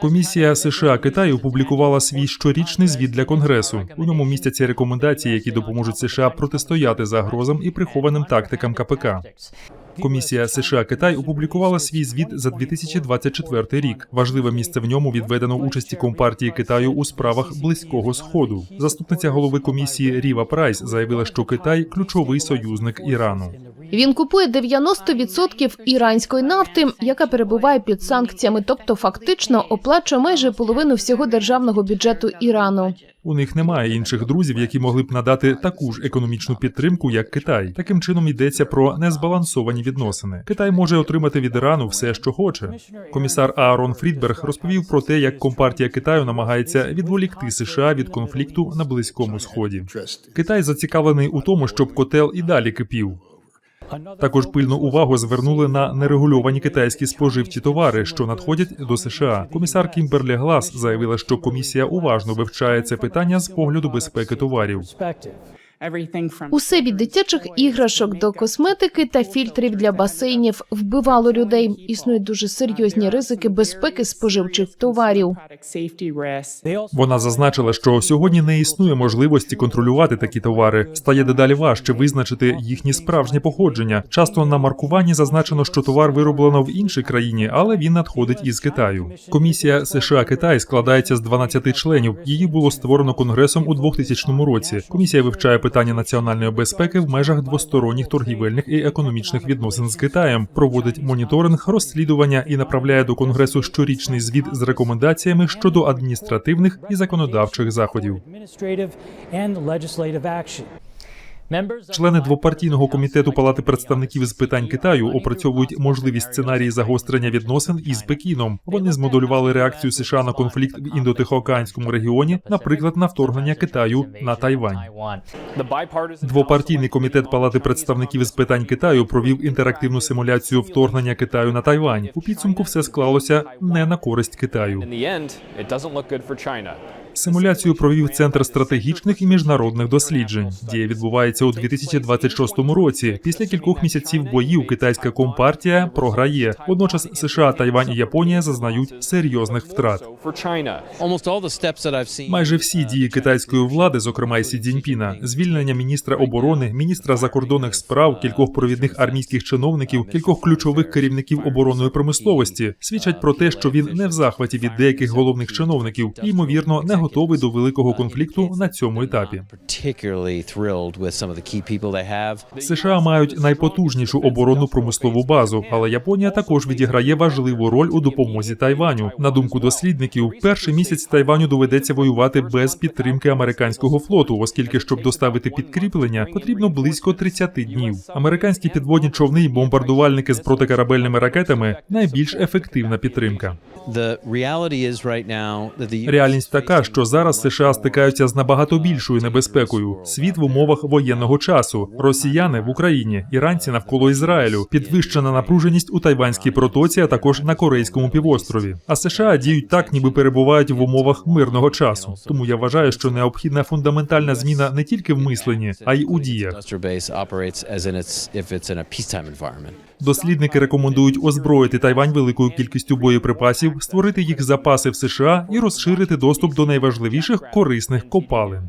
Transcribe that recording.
Комісія США Китаю опублікувала свій щорічний звіт для конгресу. У ньому містяться рекомендації, які допоможуть США протистояти загрозам і прихованим тактикам КПК. Комісія США Китай опублікувала свій звіт за 2024 рік. Важливе місце в ньому відведено участі компартії Китаю у справах близького сходу. Заступниця голови комісії Ріва Прайс заявила, що Китай ключовий союзник Ірану. Він купує 90% іранської нафти, яка перебуває під санкціями, тобто фактично оплачує майже половину всього державного бюджету Ірану. У них немає інших друзів, які могли б надати таку ж економічну підтримку, як Китай. Таким чином йдеться про незбалансовані відносини. Китай може отримати від Ірану все, що хоче. Комісар Аарон Фрідберг розповів про те, як компартія Китаю намагається відволікти США від конфлікту на близькому сході. Китай зацікавлений у тому, щоб котел і далі кипів. Також пильну увагу звернули на нерегульовані китайські споживчі товари, що надходять до США. Комісар Кімберлі Глас заявила, що комісія уважно вивчає це питання з погляду безпеки товарів. Усе від дитячих іграшок до косметики та фільтрів для басейнів вбивало людей. Існують дуже серйозні ризики безпеки споживчих товарів. Вона зазначила, що сьогодні не існує можливості контролювати такі товари. Стає дедалі важче визначити їхнє справжнє походження. Часто на маркуванні зазначено, що товар вироблено в іншій країні, але він надходить із Китаю. Комісія США Китай складається з 12 членів. Її було створено конгресом у 2000 році. Комісія вивчає питання національної безпеки в межах двосторонніх торгівельних і економічних відносин з Китаєм, проводить моніторинг, розслідування і направляє до конгресу щорічний звіт з рекомендаціями щодо адміністративних і законодавчих заходів. Члени двопартійного комітету Палати представників з питань Китаю опрацьовують можливість сценарії загострення відносин із Пекіном. Вони змоделювали реакцію США на конфлікт в індотихоокеанському регіоні, наприклад, на вторгнення Китаю на Тайвань. Двопартійний комітет Палати представників з питань Китаю провів інтерактивну симуляцію вторгнення Китаю на Тайвань. У підсумку все склалося не на користь Китаю. Симуляцію провів Центр стратегічних і міжнародних досліджень. Дія відбувається у 2026 році. Після кількох місяців боїв китайська компартія програє. Водночас США, Тайвань і Японія зазнають серйозних втрат. Майже всі дії китайської влади, зокрема і Сі Цзіньпіна, звільнення міністра оборони, міністра закордонних справ, кількох провідних армійських чиновників, кількох ключових керівників оборонної промисловості, свідчать про те, що він не в захваті від деяких головних чиновників і ймовірно не готовий до великого конфлікту на цьому етапі. США мають найпотужнішу оборонну промислову базу, але Японія також відіграє важливу роль у допомозі Тайваню. На думку дослідників, перший місяць Тайваню доведеться воювати без підтримки американського флоту, оскільки щоб доставити підкріплення, потрібно близько 30 днів. Американські підводні човни і бомбардувальники з протикорабельними ракетами найбільш ефективна підтримка. Реальність така, що зараз США стикаються з набагато більшою небезпекою. Світ в умовах воєнного часу. Росіяни в Україні, іранці навколо Ізраїлю, підвищена напруженість у Тайванській протоці, а також на Корейському півострові. А США діють так, ніби перебувають в умовах мирного часу. Тому я вважаю, що необхідна фундаментальна зміна не тільки в мисленні, а й у діях. Дослідники рекомендують озброїти Тайвань великою кількістю боєприпасів, створити їх запаси в США і розширити доступ до найважливіших корисних копалин.